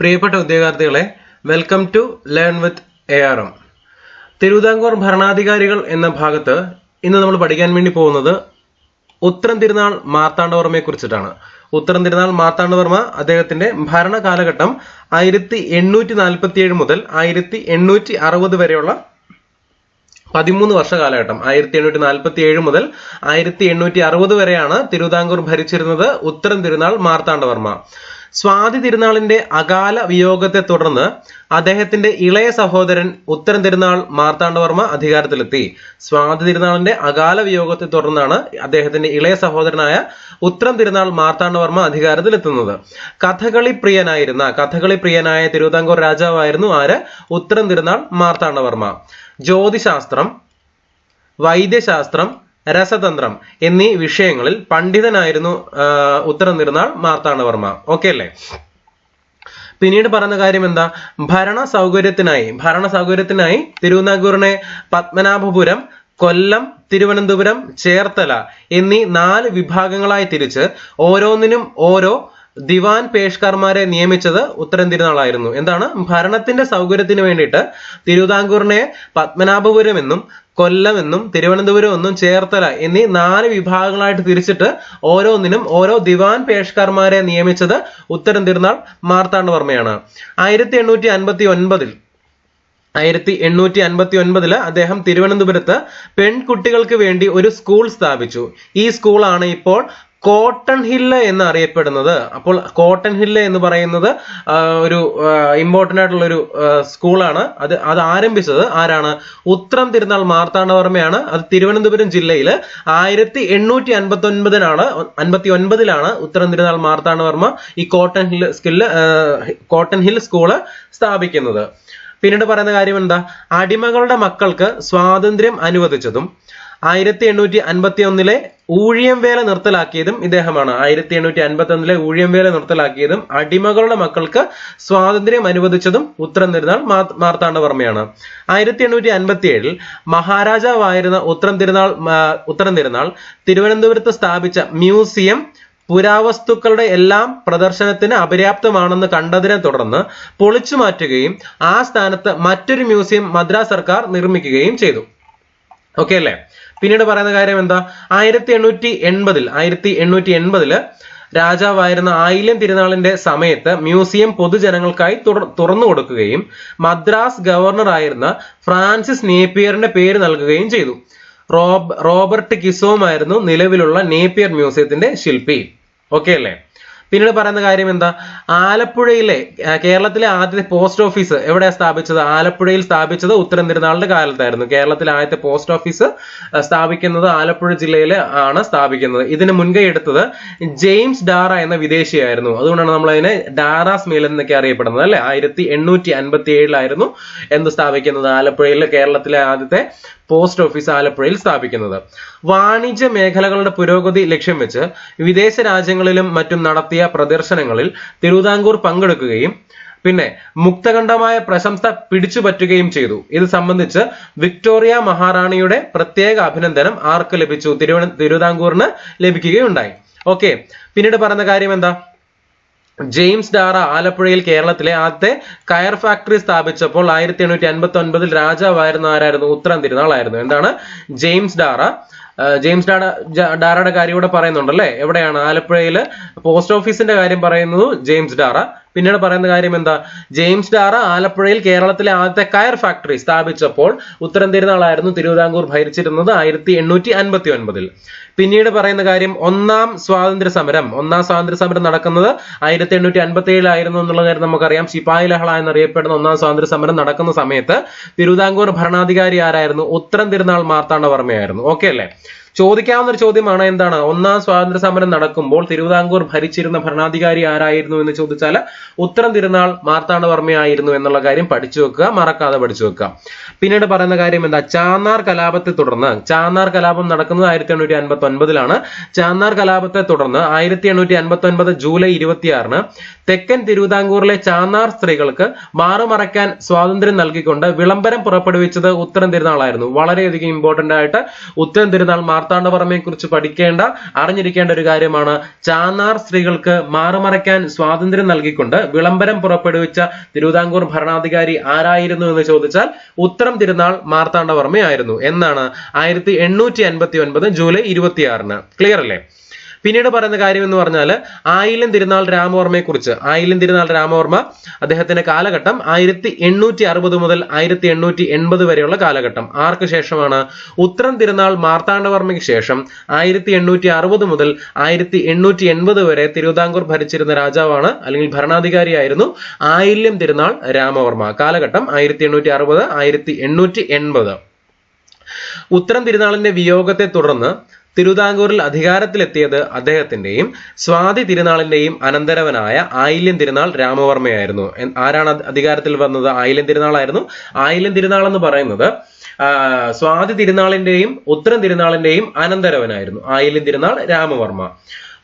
പ്രിയപ്പെട്ട ഉദ്യോഗാർത്ഥികളെ welcome to learn with A R M Thiruvithamkoor ഭരണാധികാരികൾ എന്ന ഭാഗത്ത് ഇന്ന് നമ്മൾ പഠിക്കാൻ വേണ്ടി പോകുന്നത് ഉത്തരം തിരുനാൾ മാർത്താണ്ഡവർമ്മയെ കുറിച്ചിട്ടാണ്. ഉത്തരം തിരുനാൾ മാർത്താണ്ഡവർമ്മ അദ്ദേഹത്തിന്റെ ഭരണകാലഘട്ടം ആയിരത്തി എണ്ണൂറ്റി നാൽപ്പത്തി ഏഴ് മുതൽ ആയിരത്തി എണ്ണൂറ്റി അറുപത് വരെയുള്ള പതിമൂന്ന് വർഷ കാലഘട്ടം ആയിരത്തി എണ്ണൂറ്റി നാൽപ്പത്തി ഏഴ് മുതൽ ആയിരത്തി എണ്ണൂറ്റി അറുപത് വരെയാണ് തിരുവിതാംകൂർ ഭരിച്ചിരുന്നത് ഉത്തരം തിരുനാൾ മാർത്താണ്ഡവർമ്മ. സ്വാതി തിരുനാളിന്റെ അകാല വിയോഗത്തെ തുടർന്ന് അദ്ദേഹത്തിന്റെ ഇളയ സഹോദരൻ ഉത്തരം തിരുനാൾ മാർത്താണ്ഡവർമ്മ അധികാരത്തിലെത്തി. സ്വാതി തിരുനാളിന്റെ അകാല വിയോഗത്തെ തുടർന്നാണ് അദ്ദേഹത്തിന്റെ ഇളയ സഹോദരനായ ഉത്തരം തിരുനാൾ മാർത്താണ്ഡവർമ്മ അധികാരത്തിലെത്തുന്നത്. കഥകളി പ്രിയനായിരുന്ന കഥകളി പ്രിയനായ തിരുവിതാംകൂർ രാജാവായിരുന്നു ആര്? ഉത്തരം തിരുനാൾ മാർത്താണ്ഡവർമ്മ ജ്യോതിശാസ്ത്രം വൈദ്യശാസ്ത്രം രസതന്ത്രം എന്നീ വിഷയങ്ങളിൽ പണ്ഡിതനായിരുന്നു ആ, ഉത്തരം തിരുനാൾ മാർത്താണ്ഡവർമ്മ ഓക്കെ അല്ലേ? പിന്നീട് പറയുന്ന കാര്യം എന്താ ഭരണ സൗകര്യത്തിനായി ഭരണ സൗകര്യത്തിനായി തിരുവിതാംകൂറിനെ പത്മനാഭപുരം കൊല്ലം തിരുവനന്തപുരം ചേർത്തല എന്നീ നാല് വിഭാഗങ്ങളായി തിരിച്ച് ഓരോന്നിനും ഓരോ ദിവാൻ പേഷ്കർമാരെ നിയമിച്ചത് ഉത്തരം തിരുനാളായിരുന്നു എന്താണ്? ഭരണത്തിന്റെ സൗകര്യത്തിന് വേണ്ടിയിട്ട് തിരുവിതാംകൂറിനെ പത്മനാഭപുരം എന്നും കൊല്ലം എന്നും തിരുവനന്തപുരം എന്നും ചേർത്തല എന്നീ നാല് വിഭാഗങ്ങളായിട്ട് തിരിച്ചിട്ട് ഓരോന്നിനും ഓരോ ദിവാൻ പേഷ്കർമാരെ നിയമിച്ചത് ഉത്തരം തിരുനാൾ മാർത്താണ്ഡവർമ്മയാണ്. ആയിരത്തി എണ്ണൂറ്റി അൻപത്തി ഒൻപതിൽ ആയിരത്തി എണ്ണൂറ്റി അൻപത്തി ഒൻപതിൽ അദ്ദേഹം തിരുവനന്തപുരത്ത് പെൺകുട്ടികൾക്ക് വേണ്ടി ഒരു സ്കൂൾ സ്ഥാപിച്ചു. ഈ സ്കൂളാണ് ഇപ്പോൾ കോട്ടൺ ഹില്ല് എന്ന് അറിയപ്പെടുന്നത്. അപ്പോൾ കോട്ടൺ ഹില്ല് എന്ന് പറയുന്നത് ഒരു ഇമ്പോർട്ടന്റ് ആയിട്ടുള്ള ഒരു സ്കൂളാണ് അത് അത് ആരംഭിച്ചത് ആരാണ്? ഉത്രം തിരുനാൾ മാർത്താണ്ഡവർമ്മയാണ്. അത് തിരുവനന്തപുരം ജില്ലയിൽ ആയിരത്തി എണ്ണൂറ്റി അൻപത്തി ഒൻപതിനാണ് അൻപത്തി ഒൻപതിലാണ് ഉത്രം തിരുനാൾ മാർത്താണ്ഡവർമ്മ ഈ cotton hill skill cotton hill school സ്ഥാപിക്കുന്നത്. പിന്നീട് പറയുന്ന കാര്യം എന്താ? അടിമകളുടെ മക്കൾക്ക് സ്വാതന്ത്ര്യം അനുവദിച്ചതും ആയിരത്തി എണ്ണൂറ്റി അൻപത്തി ഒന്നിലെ ഊഴിയം വേല നിർത്തലാക്കിയതും ഇദ്ദേഹമാണ്. ആയിരത്തി എണ്ണൂറ്റി അൻപത്തി ഒന്നിലെ ഊഴിയം വേല നിർത്തലാക്കിയതും അടിമകളുടെ മക്കൾക്ക് സ്വാതന്ത്ര്യം അനുവദിച്ചതും ഉത്തരം മാർത്താണ്ഡവർമ്മയാണ് ആയിരത്തി എണ്ണൂറ്റി അൻപത്തി ഏഴിൽ മഹാരാജാവായിരുന്ന ഉത്തരം തിരുനാൾ ഉത്തരം തിരുനാൾ തിരുവനന്തപുരത്ത് സ്ഥാപിച്ച മ്യൂസിയം പുരാവസ്തുക്കളുടെ എല്ലാം പ്രദർശനത്തിന് അപര്യാപ്തമാണെന്ന് കണ്ടതിനെ തുടർന്ന് പൊളിച്ചു മാറ്റുകയും ആ സ്ഥാനത്ത് മറ്റൊരു മ്യൂസിയം മദ്രാസ് സർക്കാർ നിർമ്മിക്കുകയും ചെയ്തു. ഓക്കെ അല്ലേ? പിന്നീട് പറയുന്ന കാര്യം എന്താ? ആയിരത്തി എണ്ണൂറ്റി എൺപതിൽ ആയിരത്തി എണ്ണൂറ്റി എൺപതിൽ രാജാവായിരുന്ന ആയില്യം തിരുനാളിന്റെ സമയത്ത് മ്യൂസിയം പൊതുജനങ്ങൾക്കായി തുറ- തുറന്നു കൊടുക്കുകയും മദ്രാസ് ഗവർണറായിരുന്ന ഫ്രാൻസിസ് നേപ്പിയറിന്റെ പേര് നൽകുകയും ചെയ്തു. റോബ് റോബർട്ട് കിസോമായിരുന്നു നിലവിലുള്ള നേപ്പിയർ മ്യൂസിയത്തിന്റെ ശില്പി. ഓക്കെ അല്ലേ? പിന്നീട് പറയുന്ന കാര്യം എന്താ? ആലപ്പുഴയിലെ കേരളത്തിലെ ആദ്യത്തെ പോസ്റ്റ് ഓഫീസ് എവിടെ സ്ഥാപിച്ചത്? ആലപ്പുഴയിൽ സ്ഥാപിച്ചത് ഉത്തരം തിരുനാളിന്റെ കാലത്തായിരുന്നു. കേരളത്തിലെ ആദ്യത്തെ പോസ്റ്റ് ഓഫീസ് സ്ഥാപിക്കുന്നത് ആലപ്പുഴ ജില്ലയിൽ ആണ് സ്ഥാപിക്കുന്നത്. ഇതിന് മുൻകൈ എടുത്തത് ജെയിംസ് ഡാറ എന്ന വിദേശിയായിരുന്നു. അതുകൊണ്ടാണ് നമ്മൾ അതിനെ ഡാറാസ് മേൽ എന്നൊക്കെ അറിയപ്പെടുന്നത് അല്ലെ? ആയിരത്തി എണ്ണൂറ്റി അൻപത്തി ഏഴിലായിരുന്നു എന്ത് സ്ഥാപിക്കുന്നത് ആലപ്പുഴയിൽ കേരളത്തിലെ ആദ്യത്തെ പോസ്റ്റ് ഓഫീസ് ആലപ്പുഴയിൽ സ്ഥാപിക്കുന്നത്. വാണിജ്യ മേഖലകളുടെ പുരോഗതി ലക്ഷ്യം വെച്ച് വിദേശ രാജ്യങ്ങളിലും മറ്റും നടത്തിയ പ്രദർശനങ്ങളിൽ തിരുവിതാംകൂർ പങ്കെടുക്കുകയും പിന്നെ മുക്തകണ്ഠമായ പ്രശംസ പിടിച്ചുപറ്റുകയും ചെയ്തു. ഇത് സംബന്ധിച്ച് വിക്ടോറിയ മഹാറാണിയുടെ പ്രത്യേക അഭിനന്ദനം ആർക്ക് ലഭിച്ചു? തിരുവന തിരുവിതാംകൂറിന് ലഭിക്കുകയുണ്ടായി. ഓക്കെ. പിന്നീട് പറയുന്ന കാര്യം എന്താ? ജെയിംസ് ഡാറ ആലപ്പുഴയിൽ കേരളത്തിലെ ആദ്യത്തെ കയർ ഫാക്ടറി സ്ഥാപിച്ചപ്പോൾ ആയിരത്തി എണ്ണൂറ്റി അൻപത്തി ഒൻപതിൽ രാജാവായിരുന്ന ആരായിരുന്നു? ഉത്തരം തിരുനാളായിരുന്നു. എന്താണ്? ജെയിംസ് ഡാറ. ജെയിംസ് ഡാറ ഡാറയുടെ കാര്യം ഇവിടെ പറയുന്നുണ്ടല്ലേ? എവിടെയാണ്? ആലപ്പുഴയിൽ പോസ്റ്റ് ഓഫീസിന്റെ കാര്യം പറയുന്നത് ജെയിംസ് ഡാറ. പിന്നീട് പറയുന്ന കാര്യം എന്താ? ജെയിംസ് ഡാറ ആലപ്പുഴയിൽ കേരളത്തിലെ ആദ്യത്തെ കയർ ഫാക്ടറി സ്ഥാപിച്ചപ്പോൾ ഉത്തരം തിരുനാളായിരുന്നു തിരുവിതാംകൂർ ഭരിച്ചിരുന്നത് ആയിരത്തി എണ്ണൂറ്റി അൻപത്തി ഒൻപതിൽ പിന്നീട് പറയുന്ന കാര്യം ഒന്നാം സ്വാതന്ത്ര്യ സമരം. ഒന്നാം സ്വാതന്ത്ര്യ സമരം നടക്കുന്നത് ആയിരത്തി എണ്ണൂറ്റി അൻപത്തി ഏഴിലായിരുന്നു എന്നുള്ള കാര്യം നമുക്കറിയാം. ശിപായി ലഹള എന്നറിയപ്പെടുന്ന ഒന്നാം സ്വാതന്ത്ര്യ സമരം നടക്കുന്ന സമയത്ത് തിരുവിതാംകൂർ ഭരണാധികാരി ആരായിരുന്നു? ഉത്തരം തിരുനാൾ മാർത്താണ്ഡവർമ്മയായിരുന്നു ഓക്കെ അല്ലേ? ചോദിക്കാവുന്ന ഒരു ചോദ്യമാണ് എന്താണ്? ഒന്നാം സ്വാതന്ത്ര്യ സമരം നടക്കുമ്പോൾ തിരുവിതാംകൂർ ഭരിച്ചിരുന്ന ഭരണാധികാരി ആരായിരുന്നു എന്ന് ചോദിച്ചാൽ ഉത്തരം തിരുനാൾ മാർത്താണ്ഡവർമ്മയായിരുന്നു എന്നുള്ള കാര്യം പഠിച്ചു വെക്കുക മറക്കാതെ പഠിച്ചു വെക്കുക. പിന്നീട് പറയുന്ന കാര്യം എന്താ? ചാന്നാർ കലാപത്തെ തുടർന്ന് ചാന്നാർ കലാപം നടക്കുന്നത് ആയിരത്തി എണ്ണൂറ്റി അൻപത്തി ഒൻപതിലാണ് ചാന്നാർ കലാപത്തെ തുടർന്ന് ആയിരത്തി എണ്ണൂറ്റി അൻപത്തി ഒൻപത് ജൂലൈ ഇരുപത്തിയാറിന് തെക്കൻ തിരുവിതാംകൂറിലെ ചാന്നാർ സ്ത്രീകൾക്ക് മാറുമറയ്ക്കാൻ സ്വാതന്ത്ര്യം നൽകിക്കൊണ്ട് വിളംബരം പുറപ്പെടുവിച്ചത് ഉത്തരം തിരുനാളായിരുന്നു. വളരെയധികം ഇമ്പോർട്ടന്റ് ആയിട്ട് ഉത്തരം തിരുനാൾ മാർ മാർത്താണ്ഡവർമ്മയെ കുറിച്ച് പഠിക്കേണ്ട അറിഞ്ഞിരിക്കേണ്ട ഒരു കാര്യമാണ്. ചാന്നാർ സ്ത്രീകൾക്ക് മാറുമറയ്ക്കാൻ സ്വാതന്ത്ര്യം നൽകിക്കൊണ്ട് വിളംബരം പുറപ്പെടുവിച്ച തിരുവിതാംകൂർ ഭരണാധികാരി ആരായിരുന്നു എന്ന് ചോദിച്ചാൽ ഉത്തരം തിരുനാൾ മാർത്താണ്ഡവർമ്മയായിരുന്നു എന്നാണ് ആയിരത്തി എണ്ണൂറ്റി അൻപത്തി ഒൻപത് ജൂലൈ ഇരുപത്തിയാറിന്. ക്ലിയർ അല്ലേ? പിന്നീട് പറയുന്ന കാര്യം എന്ന് പറഞ്ഞാൽ ആയില്യം തിരുനാൾ രാമവർമ്മയെ കുറിച്ച് ആയില്യം തിരുനാൾ രാമവർമ്മ അദ്ദേഹത്തിന്റെ കാലഘട്ടം ആയിരത്തി എണ്ണൂറ്റി അറുപത് മുതൽ ആയിരത്തി എണ്ണൂറ്റി എൺപത് വരെയുള്ള കാലഘട്ടം. ആർക്ക് ശേഷമാണ്? ഉത്തരം തിരുനാൾ മാർത്താണ്ഡവർമ്മയ്ക്ക് ശേഷം ആയിരത്തി എണ്ണൂറ്റി അറുപത് മുതൽ ആയിരത്തി എണ്ണൂറ്റി എൺപത് വരെ തിരുവിതാംകൂർ ഭരിച്ചിരുന്ന രാജാവാണ് അല്ലെങ്കിൽ ഭരണാധികാരിയായിരുന്നു ആയില്യം തിരുനാൾ രാമവർമ്മ. കാലഘട്ടം ആയിരത്തി എണ്ണൂറ്റി അറുപത് ആയിരത്തി എണ്ണൂറ്റി എൺപത്. ഉത്തരം തിരുനാളിന്റെ വിയോഗത്തെ തുടർന്ന് തിരുവിതാംകൂറിൽ അധികാരത്തിലെത്തിയത് അദ്ദേഹത്തിന്റെയും സ്വാതി തിരുനാളിന്റെയും അനന്തരവനായ ആയില്യം തിരുനാൾ രാമവർമ്മയായിരുന്നു. ആരാണ് അധികാരത്തിൽ വന്നത്? ആയില്യം തിരുനാളായിരുന്നു. ആയില്യം തിരുനാൾ എന്ന് പറയുന്നത് സ്വാതി തിരുനാളിന്റെയും ഉത്തരം തിരുനാളിന്റെയും അനന്തരവനായിരുന്നു. ആയില്യം തിരുനാൾ രാമവർമ്മ.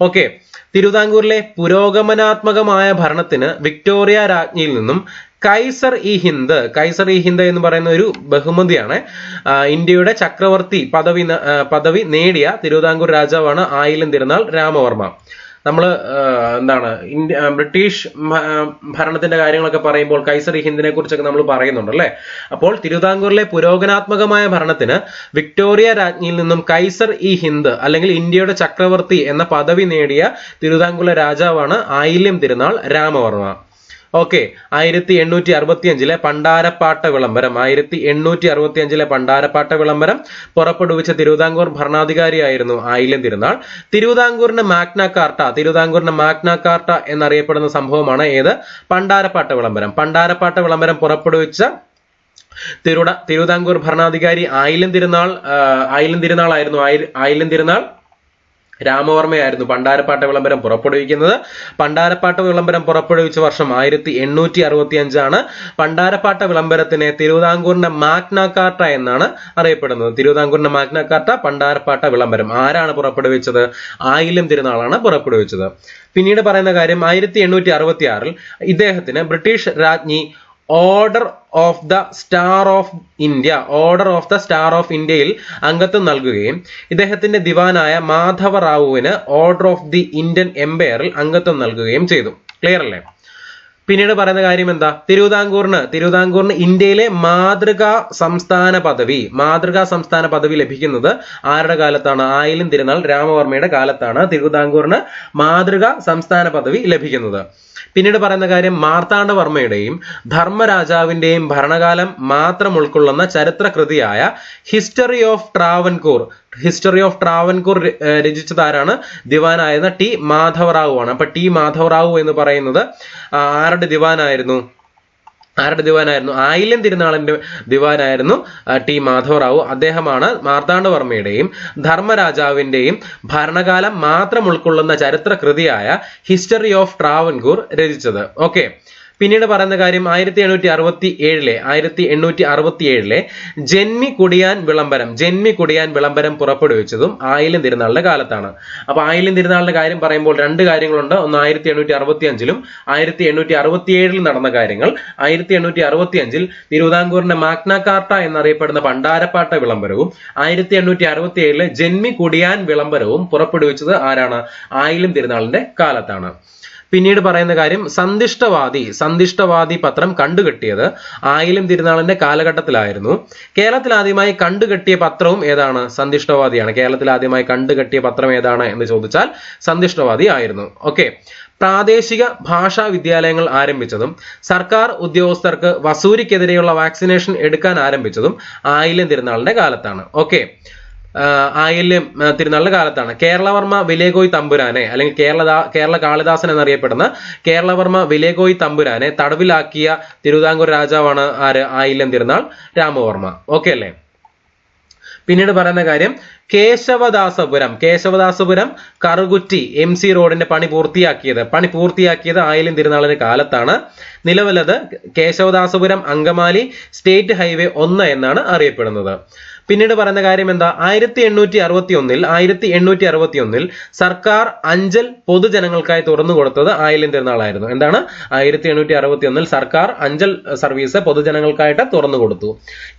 ഓക്കെ. തിരുവിതാംകൂറിലെ പുരോഗമനാത്മകമായ ഭരണത്തിന് വിക്ടോറിയ രാജ്ഞിയിൽ നിന്നും Kaiser i Hind Kaiser i Hind എന്ന് പറയുന്ന ഒരു ബഹുമതിയാണ് ഇന്ത്യയുടെ ചക്രവർത്തി പദവി പദവി നേടിയ തിരുവിതാംകൂർ രാജാവാണ് ആയില്യം തിരുനാൾ രാമവർമ്മ. നമ്മൾ എന്താണ് ഇന്ത്യ ബ്രിട്ടീഷ് ഭരണത്തിന്റെ കാര്യങ്ങളൊക്കെ പറയുമ്പോൾ കൈസർ ഹിന്ദിനെ കുറിച്ചൊക്കെ നമ്മൾ പറയുന്നുണ്ട് അല്ലേ അപ്പോൾ തിരുവിതാംകൂറിലെ പുരോഗനാത്മകമായ ഭരണത്തിന് വിക്ടോറിയ രാജ്ഞിയിൽ നിന്നും കൈസർ ഇ ഹിന്ദ് അല്ലെങ്കിൽ ഇന്ത്യയുടെ ചക്രവർത്തി എന്ന പദവി നേടിയ തിരുവിതാംകൂറിലെ രാജാവാണ് ആയില്യം തിരുനാൾ രാമവർമ്മ. ഓക്കെ ആയിരത്തി എണ്ണൂറ്റി അറുപത്തി അഞ്ചിലെ പണ്ടാരപ്പാട്ട വിളംബരം ആയിരത്തി എണ്ണൂറ്റി അറുപത്തി അഞ്ചിലെ പണ്ടാരപ്പാട്ട വിളംബരം പുറപ്പെടുവിച്ച തിരുവിതാംകൂർ ഭരണാധികാരിയായിരുന്നു ആയില്യം തിരുനാൾ. തിരുവിതാംകൂറിന്റെ മാഗ്ന കാർട്ട തിരുവിതാംകൂറിന്റെ മാഗ്ന കാർട്ട എന്നറിയപ്പെടുന്ന സംഭവമാണ് ഏത്? പണ്ടാരപ്പാട്ട വിളംബരം പണ്ടാരപ്പാട്ട വിളംബരം പുറപ്പെടുവിച്ച തിരുവിതാംകൂർ ഭരണാധികാരി ആയില്യം തിരുനാൾ ആയില്യം തിരുനാളായിരുന്നു ആയി- ആയില്യം തിരുനാൾ. രാമവർമ്മയായിരുന്നു പണ്ടാരപ്പാട്ട വിളംബരം പുറപ്പെടുവിക്കുന്നത്. പണ്ടാരപ്പാട്ട വിളംബരം പുറപ്പെടുവിച്ച വർഷം ആയിരത്തി എണ്ണൂറ്റി അറുപത്തി അഞ്ചാണ് പണ്ടാരപ്പാട്ട വിളംബരത്തിനെ തിരുവിതാംകൂറിന്റെ മാഗ്ന കാർട്ട എന്നാണ് അറിയപ്പെടുന്നത്. തിരുവിതാംകൂറിന്റെ മാഗ്ന കാർട്ട പണ്ടാരപ്പാട്ട വിളംബരം. ആരാണ് പുറപ്പെടുവിച്ചത്? ആയില്യം തിരുനാളാണ് പുറപ്പെടുവിച്ചത്. പിന്നീട് പറയുന്ന കാര്യം ആയിരത്തി എണ്ണൂറ്റി അറുപത്തി ആറിൽ ഇദ്ദേഹത്തിന് ബ്രിട്ടീഷ് രാജ്ഞി Order of the Star of India Order of the Star of ഇന്ത്യയിൽ അംഗത്വം നൽകുകയും ഇദ്ദേഹത്തിന്റെ ദിവാനായ മാധവ റാവുവിന് ഓർഡർ ഓഫ് ദി ഇന്ത്യൻ എംപയറിൽ അംഗത്വം നൽകുകയും ചെയ്തു. ക്ലിയർ അല്ലേ? പിന്നീട് പറയുന്ന കാര്യം എന്താ? തിരുവിതാംകൂറിന് തിരുവിതാംകൂറിന് ഇന്ത്യയിലെ മാതൃകാ സംസ്ഥാന പദവി മാതൃകാ സംസ്ഥാന പദവി ലഭിക്കുന്നത് ആരുടെ കാലത്താണ്? ആയിലും തിരുനാൾ രാമവർമ്മയുടെ കാലത്താണ് തിരുവിതാംകൂറിന് മാതൃകാ സംസ്ഥാന പദവി ലഭിക്കുന്നത്. പിന്നീട് പറയുന്ന കാര്യം മാർത്താണ്ഡവർമ്മയുടെയും ധർമ്മരാജാവിന്റെയും ഭരണകാലം മാത്രം ഉൾക്കൊള്ളുന്ന ചരിത്രകൃതിയായ history of Travancore. History of Travancore രചിച്ചതാരാണ്? ദിവാനായിരുന്ന ടി മാധവറാവു ആണ് അപ്പൊ ടി മാധവറാവു എന്ന് പറയുന്നത് ആരുടെ ദിവാനായിരുന്നു? ആരുടെ ദിവാനായിരുന്നു? ആയില്യം തിരുനാളിന്റെ ദിവാനായിരുന്നു ടി മാധവറാവു. അദ്ദേഹമാണ് മാർത്താണ്ഡവർമ്മയുടെയും ധർമ്മരാജാവിന്റെയും ഭരണകാലം മാത്രം ഉൾക്കൊള്ളുന്ന ചരിത്ര കൃതിയായ ഹിസ്റ്ററി ഓഫ് ട്രാവൻകൂർ രചിച്ചത്. ഓക്കെ പിന്നീട് പറയുന്ന കാര്യം ആയിരത്തി എണ്ണൂറ്റി അറുപത്തി ഏഴിലെ ആയിരത്തി എണ്ണൂറ്റി അറുപത്തി ഏഴിലെ ജന്മി കുടിയാൻ വിളംബരം ജന്മി കുടിയാൻ വിളംബരം പുറപ്പെടുവിച്ചതും ആയില്യം തിരുനാളിന്റെ കാലത്താണ്. അപ്പൊ ആയില്യം തിരുനാളിന്റെ കാര്യം പറയുമ്പോൾ രണ്ട് കാര്യങ്ങളുണ്ട്. ഒന്ന് ആയിരത്തി എണ്ണൂറ്റി അറുപത്തി അഞ്ചിലും ആയിരത്തി എണ്ണൂറ്റി അറുപത്തി ഏഴിലും നടന്ന കാര്യങ്ങൾ. ആയിരത്തി എണ്ണൂറ്റി അറുപത്തി അഞ്ചിൽ തിരുവിതാംകൂറിന്റെ മാഗ്ന കാർട്ട എന്നറിയപ്പെടുന്ന പണ്ടാരപ്പാട്ട വിളംബരവും ആയിരത്തി എണ്ണൂറ്റി അറുപത്തി ഏഴിലെ ജന്മി കുടിയാൻ വിളംബരവും പുറപ്പെടുവിച്ചത് ആരാണ്? ആയില്യം തിരുനാളിന്റെ കാലത്താണ്. പിന്നീട് പറയുന്ന കാര്യം സന്തിഷ്ടവാദി സന്തിഷ്ടവാദി പത്രം കണ്ടുകെട്ടിയത് ആയിലും തിരുനാളിന്റെ കാലഘട്ടത്തിലായിരുന്നു. കേരളത്തിൽ ആദ്യമായി കണ്ടുകെട്ടിയ പത്രവും ഏതാണ്? സന്ദിഷ്ടവാദിയാണ് കേരളത്തിൽ ആദ്യമായി കണ്ടുകെട്ടിയ പത്രം ഏതാണ് എന്ന് ചോദിച്ചാൽ സന്തിഷ്ടവാദി ആയിരുന്നു. ഓക്കെ. പ്രാദേശിക ഭാഷാ വിദ്യാലയങ്ങൾ ആരംഭിച്ചതും സർക്കാർ ഉദ്യോഗസ്ഥർക്ക് വസൂരിക്കെതിരെയുള്ള വാക്സിനേഷൻ എടുക്കാൻ ആരംഭിച്ചതും ആയില്യം തിരുനാളിന്റെ കാലത്താണ്. ഓക്കെ. ആയില്യം തിരുനാളിന്റെ കാലത്താണ് കേരളവർമ്മ വിലേകോയ് തമ്പുരാനെ അല്ലെങ്കിൽ കേരള കേരള കാളിദാസൻ എന്നറിയപ്പെടുന്ന കേരളവർമ്മ വിലേകോയ് തമ്പുരാനെ തടവിലാക്കിയ തിരുവിതാംകൂർ രാജാവാണ് ആര്? ആയില്യം തിരുനാൾ രാമവർമ്മ. ഓക്കെ അല്ലേ? പിന്നീട് പറയുന്ന കാര്യം കേശവദാസപുരം കേശവദാസപുരം കറുകുറ്റി എം സി റോഡിന്റെ പണി പൂർത്തിയാക്കിയത് പണി പൂർത്തിയാക്കിയത് ആയില്യം തിരുനാളിന്റെ കാലത്താണ്. നിലവിലത് കേശവദാസപുരം അങ്കമാലി സ്റ്റേറ്റ് ഹൈവേ ഒന്ന് എന്നാണ് അറിയപ്പെടുന്നത്. പിന്നീട് പറയുന്ന കാര്യം എന്താ? ആയിരത്തി എണ്ണൂറ്റി അറുപത്തി ഒന്നിൽ ആയിരത്തി എണ്ണൂറ്റി അറുപത്തി ഒന്നിൽ സർക്കാർ അഞ്ചൽ പൊതുജനങ്ങൾക്കായി തുറന്നു കൊടുത്തത് ആയില്യം തിരുനാളായിരുന്നു. എന്താണ്? ആയിരത്തി എണ്ണൂറ്റി അറുപത്തി ഒന്നിൽ സർക്കാർ അഞ്ചൽ സർവീസ് പൊതുജനങ്ങൾക്കായിട്ട് തുറന്നു കൊടുത്തു.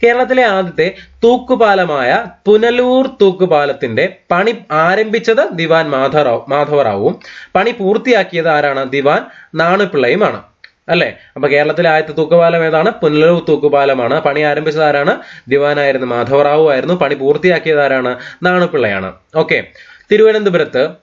കേരളത്തിലെ ആദ്യത്തെ തൂക്കുപാലമായ പുനലൂർ തൂക്കുപാലത്തിന്റെ പണി ആരംഭിച്ചത് ദിവാൻ മാധവറാവു മാധവറാവും പണി പൂർത്തിയാക്കിയത് ആരാണ്? ദിവാൻ നാണുപിള്ളയുമാണ്. അല്ലെ? അപ്പൊ കേരളത്തിലെ ആദ്യത്തെ തൂക്കുപാലം ഏതാണ്? പുനലൂർ തൂക്കുപാലമാണ്. പണി ആരംഭിച്ചത് ആരാണ്? ദിവാനായിരുന്നു. മാധവറാവു ആയിരുന്നു. പണി പൂർത്തിയാക്കിയത് ആരാണ്? നാണുപിള്ളയാണ്. ഓക്കെ. തിരുവനന്തപുരത്ത്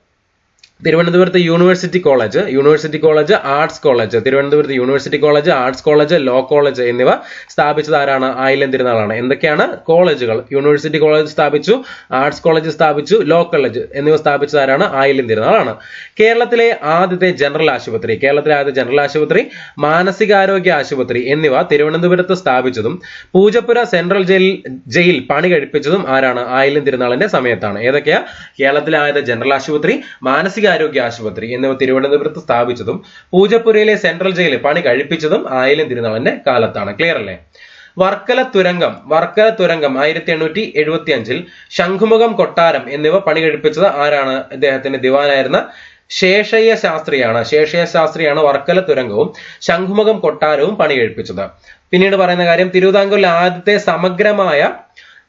തിരുവനന്തപുരത്ത് university college university college arts college തിരുവനന്തപുരത്ത് university college arts college law college എന്നിവ സ്ഥാപിച്ചത് ആരാണ്? ആയില്യം തിരുനാളാണ്. എന്തൊക്കെയാണ്? കോളേജുകൾ. യൂണിവേഴ്സിറ്റി കോളേജ് സ്ഥാപിച്ചു ആർട്സ് കോളേജ് സ്ഥാപിച്ചു ലോ കോളേജ് എന്നിവ സ്ഥാപിച്ചത് ആരാണ്? ആയില്യം തിരുനാളാണ്. കേരളത്തിലെ ആദ്യത്തെ ജനറൽ ആശുപത്രി കേരളത്തിലെ ആദ്യത്തെ ജനറൽ ആശുപത്രി മാനസികാരോഗ്യ ആശുപത്രി എന്നിവ തിരുവനന്തപുരത്ത് സ്ഥാപിച്ചതും പൂജപ്പുര സെൻട്രൽ ജയിൽ ജയിൽ പണി കഴിപ്പിച്ചതും ആരാണ്? ആയില്യം തിരുനാളിന്റെ സമയത്താണ്. ഏതൊക്കെയാ? കേരളത്തിലെ ആദ്യത്തെ ജനറൽ ആശുപത്രി മാനസിക മാനസികാരോഗ്യ ആശുപത്രി എന്നിവ തിരുവനന്തപുരത്ത് സ്ഥാപിച്ചതും പൂജപ്പുരയിലെ സെൻട്രൽ ജയിൽ പണി കഴിപ്പിച്ചതും ആയില്യം തിരുനാളിന്റെ കാലത്താണ്. ക്ലിയർ അല്ലേ? വർക്കല തുരങ്കം വർക്കല തുരങ്കം ആയിരത്തി എണ്ണൂറ്റി എഴുപത്തി അഞ്ചിൽ ശംഖുമുഖം കൊട്ടാരം എന്നിവ പണി കഴിപ്പിച്ചത് ആരാണ്? ഇദ്ദേഹത്തിന്റെ ദിവാനായിരുന്ന ശേഷയ്യ ശാസ്ത്രിയാണ്. ശേഷയ്യ ശാസ്ത്രിയാണ് വർക്കല തുരങ്കവും ശംഖുമുഖം കൊട്ടാരവും പണി കഴിപ്പിച്ചത്. പിന്നീട് പറയുന്ന കാര്യം തിരുവിതാംകൂറിലെ ആദ്യത്തെ സമഗ്രമായ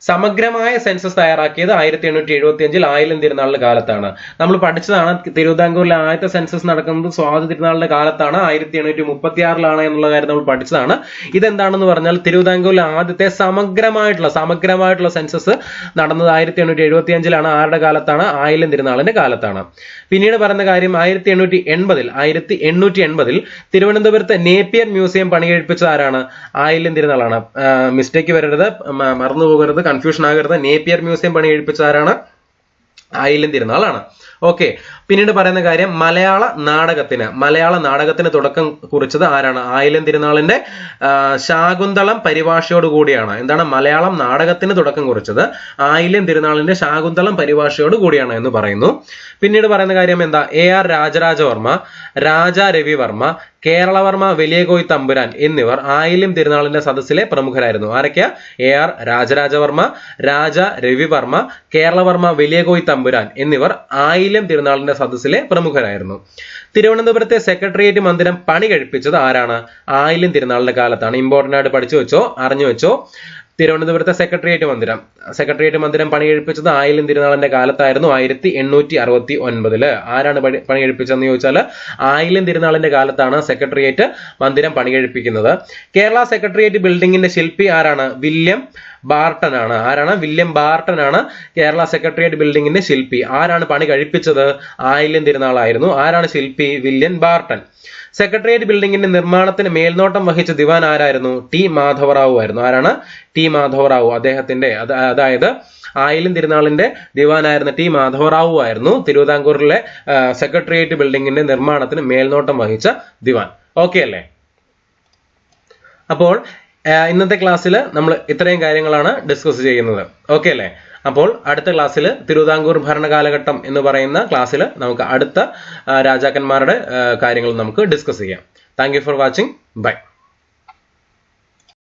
സമഗ്രമായ സെൻസസ് തയ്യാറാക്കിയത് ആയിരത്തി എണ്ണൂറ്റി എഴുപത്തി അഞ്ചിൽ ആയിരം തിരുനാളിന്റെ കാലത്താണ്. നമ്മൾ പഠിച്ചതാണ് തിരുവിതാംകൂറിലെ ആദ്യത്തെ സെൻസസ് നടക്കുന്നത് സ്വാതി തിരുനാളിന്റെ കാലത്താണ്. ആയിരത്തി എണ്ണൂറ്റി മുപ്പത്തി ആറിലാണ് എന്നുള്ള കാര്യം നമ്മൾ പഠിച്ചതാണ്. ഇതെന്താണെന്ന് പറഞ്ഞാൽ തിരുവിതാംകൂറിലെ ആദ്യത്തെ സമഗ്രമായിട്ടുള്ള സമഗ്രമായിട്ടുള്ള സെൻസസ് നടന്നത് ആയിരത്തി എണ്ണൂറ്റി എഴുപത്തി അഞ്ചിലാണ് ആരുടെ കാലത്താണ്? ആയിരം തിരുനാളിന്റെ കാലത്താണ്. പിന്നീട് പറയുന്ന കാര്യം ആയിരത്തി എണ്ണൂറ്റി എൺപതിൽ ആയിരത്തി എണ്ണൂറ്റി എൺപതിൽ തിരുവനന്തപുരത്ത് നേപ്പിയർ മ്യൂസിയം പണികഴിപ്പിച്ചത് ആരാണ്? ആയില്യം തിരുനാളാണ്. മിസ്റ്റേക്ക് വരരുത് മറന്നു പോകരുത് കൺഫ്യൂഷൻ ആകരുത്. നേപ്പിയർ മ്യൂസിയം പണി കഴിപ്പിച്ച ആരാണ്? ആയില്യം തിരുനാളാണ് ഓക്കെ പിന്നീട് പറയുന്ന കാര്യം മലയാള നാടകത്തിന്. മലയാള നാടകത്തിന് തുടക്കം കുറിച്ചത് ആരാണ്? ആയില്യം തിരുനാളിന്റെ ശാകുന്തളം പരിഭാഷയോട് കൂടിയാണ്. എന്താണ്? മലയാളം നാടകത്തിന് തുടക്കം കുറിച്ചത്. ആയില്യം തിരുനാളിന്റെ ശാകുന്തളം പരിഭാഷയോട് കൂടിയാണ് എന്ന് പറയുന്നു. പിന്നീട് പറയുന്ന കാര്യം എന്താ? എ ആർ രാജരാജവർമ്മ രാജ രവിവർമ്മ കേരളവർമ്മ വലിയകോയി തമ്പുരാൻ എന്നിവർ ആയില്യം തിരുനാളിന്റെ സദസ്സിലെ പ്രമുഖരായിരുന്നു. ആരൊക്കെയാ? എ ആർ രാജരാജവർമ്മ രാജ രവിവർമ്മ കേരളവർമ്മ വലിയകോയി തമ്പുരാൻ എന്നിവർ ആയില്യം തിരുനാളിന്റെ സദസ്സിലെ പ്രമുഖരായിരുന്നു. തിരുവനന്തപുരത്തെ സെക്രട്ടേറിയറ്റ് മന്ദിരം പണി കഴിപ്പിച്ചത് ആരാണ്? ആയില്യം തിരുനാളിന്റെ കാലത്താണ്. ഇമ്പോർട്ടന്റ് ആയിട്ട് പഠിച്ചു വെച്ചോ? അറിഞ്ഞു വെച്ചോ? തിരുവനന്തപുരത്തെ സെക്രട്ടേറിയറ്റ് മന്ദിരം. സെക്രട്ടേറിയറ്റ് മന്ദിരം പണി കഴിപ്പിച്ചത് ആയില്യം തിരുനാളിന്റെ കാലത്തായിരുന്നു ആയിരത്തി എണ്ണൂറ്റി അറുപത്തി ഒൻപതിൽ ആരാണ് പണി- പണി കഴിപ്പിച്ചതെന്ന് ചോദിച്ചാൽ ആയില്യം തിരുനാളിന്റെ കാലത്താണ് സെക്രട്ടേറിയറ്റ് മന്ദിരം പണി കഴിപ്പിക്കുന്നത് കേരള സെക്രട്ടേറിയറ്റ് ബിൽഡിംഗിന്റെ ശില്പി ആരാണ്? വില്യം ബാർട്ടൻ ആണ് ആരാണ്? വില്യം ബാർട്ടൻ ആണ് കേരള സെക്രട്ടേറിയറ്റ് ബിൽഡിംഗിന്റെ ശില്പി. ആരാണ് പണി കഴിപ്പിച്ചത്? ആയില്യം തിരുനാളായിരുന്നു. ആരാണ് ശില്പി? William Barton. സെക്രട്ടേറിയറ്റ് ബിൽഡിംഗിന്റെ നിർമ്മാണത്തിന് മേൽനോട്ടം വഹിച്ച ദിവാൻ ആരായിരുന്നു? ടി മാധവറാവു ആയിരുന്നു. ആരാണ്? ടി മാധവറാവു അദ്ദേഹത്തിന്റെ അതായത് ആയിലും തിരുനാളിന്റെ ദിവാനായിരുന്ന ടി മാധവറാവു ആയിരുന്നു തിരുവിതാംകൂറിലെ സെക്രട്ടേറിയറ്റ് ബിൽഡിംഗിന്റെ നിർമ്മാണത്തിന് മേൽനോട്ടം വഹിച്ച ദിവാൻ. ഓക്കെ അല്ലേ? അപ്പോൾ ഇന്നത്തെ ക്ലാസ്സിൽ നമ്മൾ ഇത്രയും കാര്യങ്ങളാണ് ഡിസ്കസ് ചെയ്യുന്നത്. ഓക്കെ അല്ലേ? അപ്പോൾ അടുത്ത ക്ലാസ്സിൽ തിരുവിതാംകൂർ ഭരണകാലഘട്ടം എന്ന് പറയുന്ന ക്ലാസ്സിൽ നമുക്ക് അടുത്ത രാജാക്കന്മാരുടെ കാര്യങ്ങൾ നമുക്ക് ഡിസ്കസ് ചെയ്യാം. Thank for watching bye